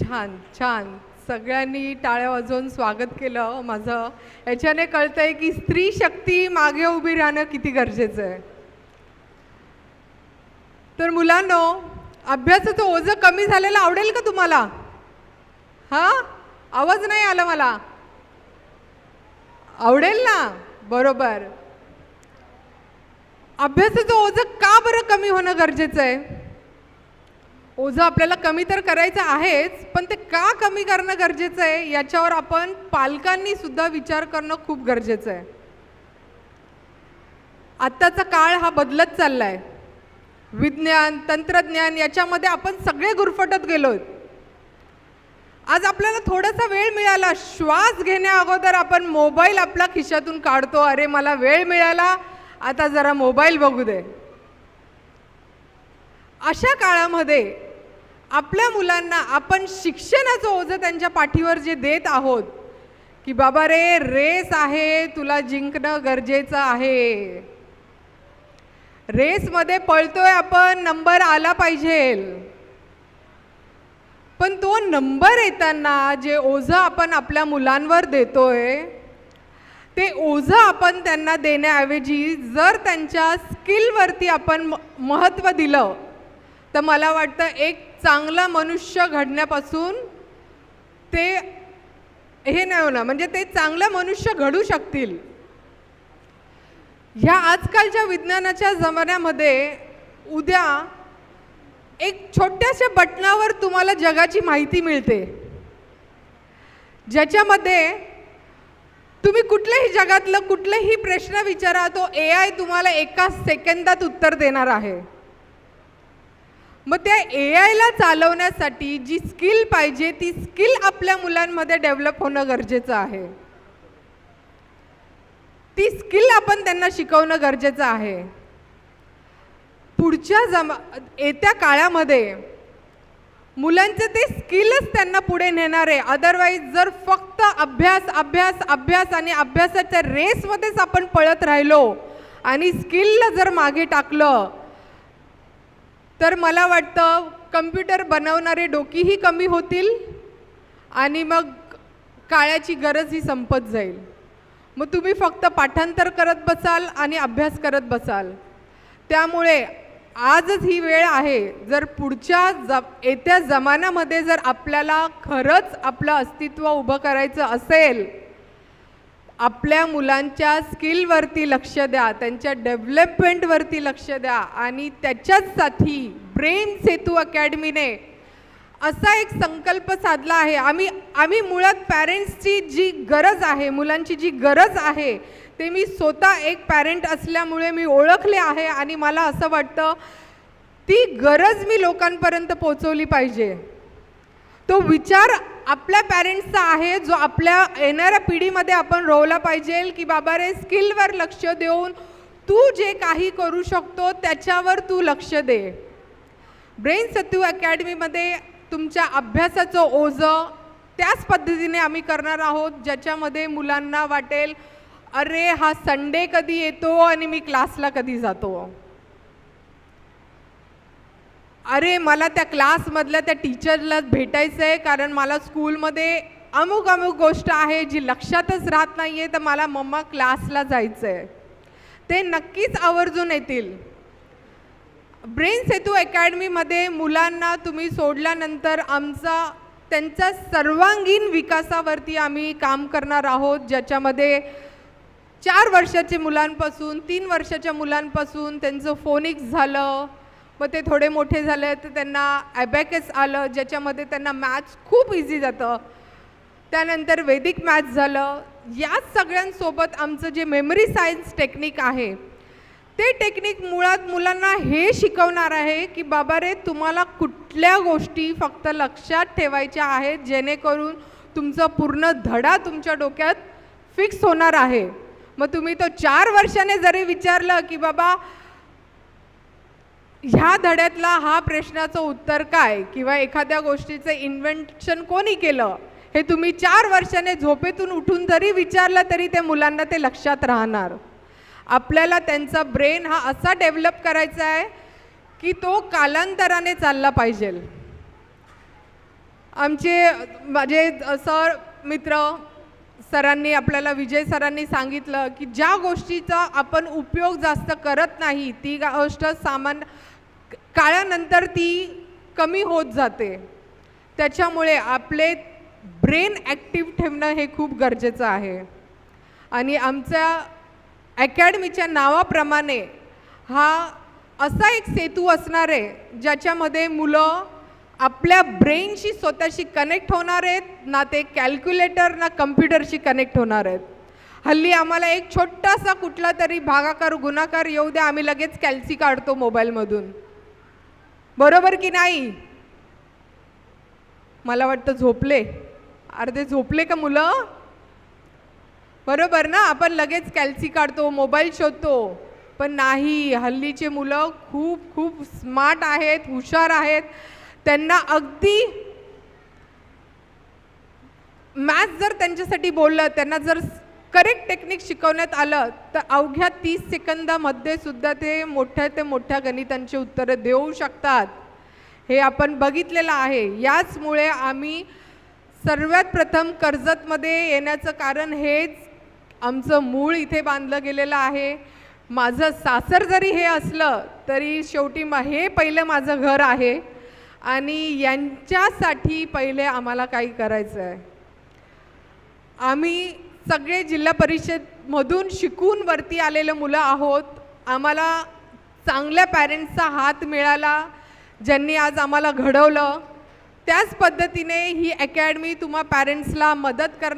छान छान. सगळ्यांनी टाळ्या वाजवून स्वागत केलं माझं. याच्याने कळतं आहे की स्त्री शक्ती मागे उभी राहणं किती गरजेचं आहे. तर मुलांनो अभ्यासाचं ओझं कमी झालेलं आवडेल का तुम्हाला? हां? आवाज नाही आला मला. आवडेल ना? बरोबर. अभ्यासाचं ओझं का बरं कमी होणं गरजेचं आहे? ओझं आपल्याला कमी तर करायचं आहेच पण ते का कमी करणं गरजेचं आहे याच्यावर आपण पालकांनी सुद्धा विचार करणं खूप गरजेचं आहे. आत्ताचा काळ हा बदलत चाललाय. विज्ञान तंत्रज्ञान याच्यामध्ये आपण सगळे गुरफटत गेलो आज आपल्याला थोडासा वेळ मिळाला श्वास घेण्या अगोदर आपण मोबाईल आपला खिशातून काढतो. अरे मला वेळ मिळाला आता जरा मोबाईल बघू दे. अशा काळामध्ये आपल्या मुलांना आपण शिक्षणाचं ओझं त्यांच्या पाठीवर जे देत आहोत की बाबा रे रेस आहे तुला जिंकणं गरजेचं आहे. रेसमध्ये पळतोय आपण नंबर आला पाहिजे. पण तो नंबर येताना जे ओझं आपण आपल्या मुलांवर देतोय ते ओझं आपण त्यांना देण्याऐवजी जर त्यांच्या स्किलवरती आपण म- महत्त्व दिलं तर मला वाटतं एक चांगला मनुष्य घडण्यापासून ते हे नाही होणार. म्हणजे ते चांगलं मनुष्य घडू शकतील. ह्या आजकालच्या विज्ञानाच्या जमान्यामध्ये उद्या एक छोट्याशा बटनावर तुम्हाला जगाची माहिती मिळते. ज्याच्यामध्ये तुम्ही कुठल्याही जगातलं कुठलेही प्रश्न विचारा तो ए आय तुम्हाला एका सेकंदात उत्तर देणार आहे. मग त्या ए आयला चालवण्यासाठी जी स्किल पाहिजे ती स्किल आपल्या मुलांमध्ये डेव्हलप होणं गरजेचं आहे. ती स्किल आपण त्यांना शिकवणं गरजेचं आहे. पुढच्या जमा येत्या काळामध्ये मुलांचे ते स्किलच त्यांना पुढे नेणार. आहे अदरवाईज जर फक्त अभ्यास अभ्यास अभ्यास आणि अभ्यासाच्या रेसमध्येच आपण पळत राहिलो आणि स्किलला जर मागे टाकलं तर मला वाटतं कम्प्युटर बनवणारे डोकीही कमी होतील आणि मग काळाची गरज ही संपत जाईल. मग तुम्ही फक्त पाठांतर करत बसाल आणि अभ्यास करत बसाल. त्यामुळे आजच ही वेळ आहे जर पुढच्या ज येत्या जमान्यामध्ये जर आपल्याला खरंच आपलं अस्तित्व उभं करायचं असेल आपल्या मुलांच्या स्किलवरती लक्ष द्या त्यांच्या डेव्हलपमेंटवरती लक्ष द्या आणि त्याच्याचसाठी ब्रेन सेतू अकॅडमीने असा एक संकल्प साधला आहे. आम्ही आम्ही मुळात पॅरेंट्सची जी गरज आहे मुलांची जी गरज आहे ते मी स्वतः एक पॅरेंट असल्यामुळे मी ओळखले आहे आणि मला असं वाटतं ती गरज मी लोकांपर्यंत पोचवली पाहिजे. तो विचार आपल्या पॅरेंट्सचा आहे जो आपल्या येणाऱ्या पिढीमध्ये आपण रोवला पाहिजे की बाबा रे स्किलवर लक्ष देऊन तू जे काही करू शकतो त्याच्यावर तू लक्ष दे. ब्रेन सत्तू अकॅडमीमध्ये तुमच्या अभ्यासाचं ओझं त्याच पद्धतीने आम्ही करणार आहोत ज्याच्यामध्ये मुलांना वाटेल अरे हा संडे कधी येतो आणि मी क्लासला कधी जातो? अरे मला त्या क्लासमधल्या त्या टीचरला भेटायचं आहे कारण मला स्कूलमध्ये अमुक अमुक गोष्ट आहे जी लक्षातच राहत नाही आहे तर मला मम्मा क्लासला जायचं आहे ते नक्कीच आवर्जून येतील. ब्रेन सेतू अकॅडमीमध्ये मुलांना तुम्ही सोडल्यानंतर आमचा त्यांच्या सर्वांगीण विकासावरती आम्ही काम करणार आहोत ज्याच्यामध्ये चार वर्षाचे मुलांपासून तीन वर्षाच्या मुलांपासून त्यांचं फोनिक्स झालं मग ते थोडे मोठे झाले तर त्यांना ॲबॅकस आलं ज्याच्यामध्ये त्यांना मॅथ्स खूप इझी जातं. त्यानंतर वैदिक मॅथ्स झालं. याच सगळ्यांसोबत आमचं जे मेमरी सायन्स टेक्निक आहे ते टेक्निक मुळात मुलांना हे शिकवणार आहे की बाबा रे तुम्हाला कुठल्या गोष्टी फक्त लक्षात ठेवायच्या आहेत जेणेकरून तुमचा पूर्ण धडा तुमच्या डोक्यात फिक्स होणार आहे. मग तुम्ही तो चार वर्षाने जरी विचारलं की बाबा ह्या धड्यातला हा प्रश्नाचं उत्तर काय? किंवा एखाद्या गोष्टीचं इन्व्हेन्शन कोणी केलं? हे तुम्ही चार वर्षाने झोपेतून उठून जरी विचारलं तरी ते मुलांना ते लक्षात राहणार. आपल्याला त्यांचा ब्रेन हा असा डेव्हलप करायचा आहे की तो कालांतराने चालला पाहिजे. आमचे माझे सर मित्र सरांनी आपल्याला विजय सरांनी सांगितलं की ज्या गोष्टीचा आपण उपयोग जास्त करत नाही ती गोष्ट सामान्य काळानंतर ती कमी होत जाते. त्याच्यामुळे आपले ब्रेन ॲक्टिव्ह ठेवणं हे खूप गरजेचं आहे. आणि आमच्या अकॅडमीच्या नावाप्रमाणे हा असा एक सेतू असणार आहे ज्याच्यामध्ये मुलं आपल्या ब्रेनशी स्वतःशी कनेक्ट होणार आहेत ना ते कॅल्क्युलेटर ना कम्प्युटरशी कनेक्ट होणार आहेत. हल्ली आम्हाला एक छोटासा कुठला तरी भागाकार गुणाकार येऊ द्या आम्ही लगेच कॅल्सी काढतो मोबाईलमधून बरोबर की नाही? मला वाटतं झोपले. अर्धे झोपले का मुलं? बरोबर ना? आपण लगेच कॅल्सी काढतो मोबाईल शोधतो. पण नाही हल्लीचे मुलं खूप खूप स्मार्ट आहेत हुशार आहेत. त्यांना अगदी मॅथ्स जर त्यांच्यासाठी बोललं त्यांना जर करेक्ट टेक्निक शिकवण्यात आलं तर अवघ्या तीस सेकंदामध्ये सुद्धा ते मोठ्या ते मोठ्या गणितांची उत्तरं देऊ शकतात. हे आपण बघितलेलं आहे. याचमुळे आम्ही सर्वात प्रथम कर्जतमध्ये येण्याचं कारण हेच आमचं मूळ इथे बांधलं गेलेलं आहे. माझं सासर जरी हे असलं तरी शेवटी म हे पहिलं माझं घर आहे. आणि यांच्यासाठी पहिले आम्हाला काही करायचं आहे. आम्ही सगळे जिल्हा परिषदमधून शिकून वरती आलेले मुलं आहोत. आम्हाला चांगल्या पॅरेंट्सचा हात मिळाला ज्यांनी आज आम्हाला घडवलं. त्याच पद्धतीने ही अकॅडमी तुम्हा पॅरेंट्सला मदत करणार